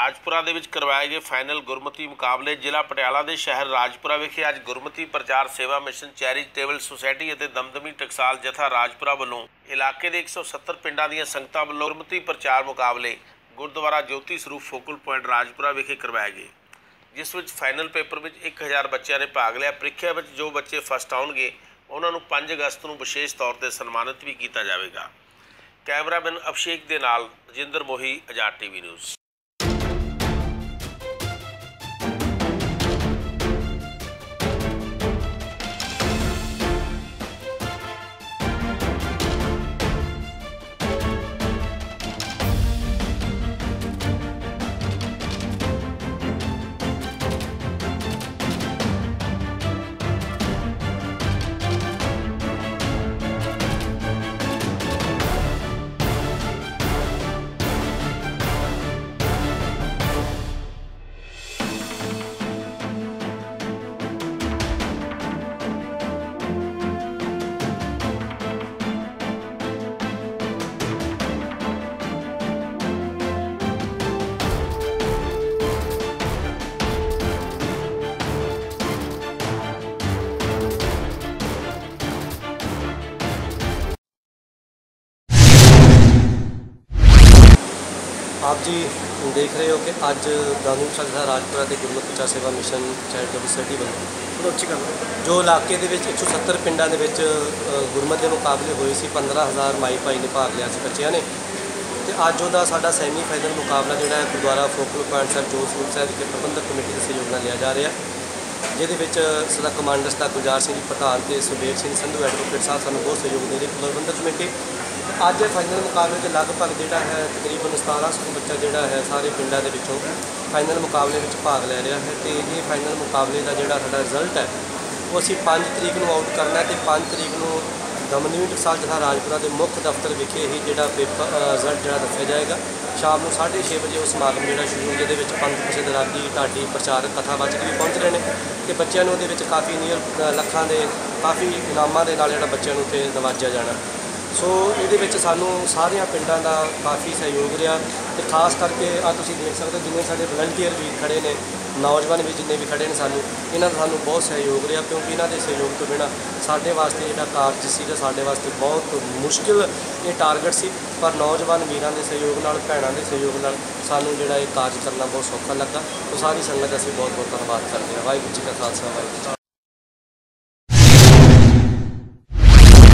ਰਾਜਪੁਰਾ ਦੇ ਵਿੱਚ ਕਰਵਾਏ ਗਏ ਫਾਈਨਲ ਗੁਰਮਤੀ ਮੁਕਾਬਲੇ ਜ਼ਿਲ੍ਹਾ ਪਟਿਆਲਾ ਦੇ ਸ਼ਹਿਰ ਰਾਜਪੁਰਾ ਵਿਖੇ ਅੱਜ ਗੁਰਮਤੀ ਪ੍ਰਚਾਰ ਸੇਵਾ ਮਿਸ਼ਨ ਚੈਰੀਟੇਬਲ ਸੁਸਾਇਟੀ ਅਤੇ ਦਮਦਮੀ ਟਕਸਾਲ ਜਥਾ ਰਾਜਪੁਰਾ ਵੱਲੋਂ ਇਲਾਕੇ ਦੇ 170 ਪਿੰਡਾਂ ਦੀਆਂ ਸੰਗਤਾਂ ਵੱਲੋਂ ਗੁਰਮਤੀ ਪ੍ਰਚਾਰ ਮੁਕਾਬਲੇ ਗੁਰਦੁਆਰਾ ਜੋਤੀ ਸਰੂਪ ਫੋਕਲ ਪੁਆਇੰਟ ਰਾਜਪੁਰਾ ਵਿਖੇ ਕਰਵਾਏ ਗਏ, ਜਿਸ ਵਿੱਚ ਫਾਈਨਲ ਪੇਪਰ ਵਿੱਚ 1000 ਬੱਚਿਆਂ ਨੇ ਭਾਗ ਲਿਆ। ਪ੍ਰੀਖਿਆ ਵਿੱਚ ਜੋ ਬੱਚੇ ਫਸਟ ਆਉਣਗੇ, ਉਹਨਾਂ ਨੂੰ 5 ਅਗਸਤ ਨੂੰ ਵਿਸ਼ੇਸ਼ ਤੌਰ ਤੇ ਸਨਮਾਨਿਤ ਵੀ ਕੀਤਾ ਜਾਵੇਗਾ। ਕੈਮਰਾਮੈਨ ਅਭਿਸ਼ੇਕ ਦੇ ਨਾਲ ਰਜਿੰਦਰ ਮੋਹੀ ਆਜ਼ਾਦ ਟੀਵੀ ਨਿਊਜ਼। ਆਪ ਜੀ ਦੇਖ ਰਹੇ ਹੋ ਕਿ ਅੱਜ ਦਾਨੂ ਸ਼ਾਖਾ ਰਾਜਪੁਰਾ ਦੇ ਗੁਰਮਤਿ ਪ੍ਰਚਾਰ ਸੇਵਾ ਮਿਸ਼ਨ ਚੈਰੀਟੇਬਲ ਸੋਸਾਇਟੀ ਵੱਲੋਂ ਉੱਚੀ ਕਰ ਜੋ ਇਲਾਕੇ ਦੇ ਵਿੱਚ 170 ਪਿੰਡਾਂ ਦੇ ਵਿੱਚ ਗੁਰਮਤਿ ਦੇ ਮੁਕਾਬਲੇ ਹੋਏ ਸੀ 15000 ਮਾਈ ਭਾਈ ਨੇ ਭਾਗ ਲਿਆ ਸੀ ਬੱਚਿਆਂ ਨੇ। ਤੇ ਅੱਜ ਉਹਦਾ ਸਾਡਾ ਸੈਮੀ ਫਾਈਨਲ ਮੁਕਾਬਲਾ ਜਿਹੜਾ ਹੈ ਗੁਰਦੁਆਰਾ ਫੋਕਲ ਪੁਆਇੰਟ ਸਾਹਿਬ ਜੋਤ ਸਰੂਪ ਸਾਹਿਬ ਦੇ ਪ੍ਰਬੰਧਕ ਕਮੇਟੀ ਦੇ ਸਹਿਯੋਗ ਨਾਲ ਲਿਆ ਜਾ ਰਿਹਾ। ਜਿਹਦੇ ਵਿੱਚ ਸਦਾ ਕਮਾਂਡਰ ਸਦਾ ਗੁਲਜ਼ਾਰ ਸਿੰਘ ਜੀ ਪ੍ਰਧਾਨ ਤੇ ਸੁਬੇਰ ਸਿੰਘ ਸੰਧੂ ਐਡਵੋਕੇਟ ਸਾਹਿਬ ਸਾਨੂੰ ਬਹੁਤ ਸਹਿਯੋਗ ਦੇ ਰਹੇ ਪ੍ਰਬੰਧਕ ਕਮੇਟੀ। ਅੱਜ ਫਾਈਨਲ ਮੁਕਾਬਲੇ 'ਚ ਲਗਭਗ ਜਿਹੜਾ ਹੈ ਤਕਰੀਬਨ 1700 ਬੱਚਾ ਜਿਹੜਾ ਹੈ ਸਾਰੇ ਪਿੰਡਾਂ ਦੇ ਵਿੱਚੋਂ ਫਾਈਨਲ ਮੁਕਾਬਲੇ ਵਿੱਚ ਭਾਗ ਲੈ ਰਿਹਾ ਹੈ ਤੇ ਇਹ ਫਾਈਨਲ ਮੁਕਾਬਲੇ ਦਾ ਜਿਹੜਾ ਸਾਡਾ ਰਿਜ਼ਲਟ ਹੈ, ਉਹ ਅਸੀਂ 5 ਤਰੀਕ ਨੂੰ ਆਊਟ ਕਰਨਾ ਹੈ ਤੇ 5 ਤਰੀਕ ਨੂੰ ਦਮਨਵੀਂ ਟਕਸਾਲ ਜਥਾ ਰਾਜਪੁਰਾ ਦੇ ਮੁੱਖ ਦਫ਼ਤਰ ਵਿਖੇ ਹੀ ਜਿਹੜਾ ਪੇਪਰ ਰਿਜ਼ਲਟ ਜਿਹੜਾ ਦੱਸਿਆ ਜਾਏਗਾ। ਸ਼ਾਮ ਨੂੰ 6:30 ਵਜੇ ਉਹ ਸਮਾਗਮ ਜਿਹੜਾ ਸ਼ੁਰੂ ਹੋ ਜਿਹਦੇ ਵਿੱਚ ਪੰਜ ਪ੍ਰਸਿੱਧ ਰਾਗੀ, ਢਾਡੀ ਪ੍ਰਚਾਰਕ ਕਥਾਵਾਚਕ ਵੀ ਪਹੁੰਚ ਰਹੇ ਨੇ ਤੇ ਬੱਚਿਆਂ ਨੂੰ ਉਹਦੇ ਵਿੱਚ ਕਾਫੀ ਨੀਅਰ ਲੱਖਾਂ ਦੇ, ਕਾਫੀ ਇਨਾਮਾਂ ਦੇ ਨਾਲ ਜਿਹੜਾ ਬੱਚਿਆਂ ਨੂੰ ਤੇ ਨਵਾਜਿਆ ਜਾਣਾ। ਸੋ ਇਹਦੇ ਵਿੱਚ ਸਾਨੂੰ ਸਾਰਿਆਂ ਪਿੰਡਾਂ ਦਾ ਕਾਫੀ ਸਹਿਯੋਗ ਰਿਹਾ ਤੇ ਖਾਸ ਕਰਕੇ ਆ ਤੁਸੀਂ ਦੇਖ ਸਕਦੇ ਹੋ ਜਿੰਨੇ ਸਾਡੇ ਵਲੰਟੀਅਰ ਵੀ ਖੜੇ ਨੇ, ਨੌਜਵਾਨ ਵੀ ਜਿੰਨੇ ਵੀ ਖੜੇ ਨੇ ਸਾਨੂੰ, ਇਹਨਾਂ ਦਾ ਸਾਨੂੰ ਬਹੁਤ ਸਹਿਯੋਗ ਰਿਹਾ ਕਿਉਂਕਿ ਇਹਨਾਂ ਦੇ ਸਹਿਯੋਗ ਤੋਂ ਬਿਨਾ ਸਾਡੇ ਵਾਸਤੇ ਜਿਹੜਾ ਕਾਰਜ ਸੀਗਾ ਸਾਡੇ ਵਾਸਤੇ ਬਹੁਤ ਮੁਸ਼ਕਿਲ ਇਹ ਟਾਰਗੇਟ ਸੀ, ਪਰ ਨੌਜਵਾਨ ਵੀਰਾਂ ਦੇ ਸਹਿਯੋਗ ਨਾਲ, ਭੈਣਾਂ ਦੇ ਸਹਿਯੋਗ ਨਾਲ ਸਾਨੂੰ ਜਿਹੜਾ ਇਹ ਕਾਰਜ ਕਰਨਾ ਬਹੁਤ ਸੌਖਾ ਲੱਗਾ। ਸੋ ਸਾਰੀ ਸੰਗਤ ਦਾ ਅਸੀਂ ਬਹੁਤ ਬਹੁਤ ਧੰਨਵਾਦ ਕਰਦੇ ਹਾਂ। ਵਾਹਿਗੁਰੂ ਜੀ ਕਾ ਖਾਲਸਾ, ਵਾਹਿਗੁਰੂ ਜੀ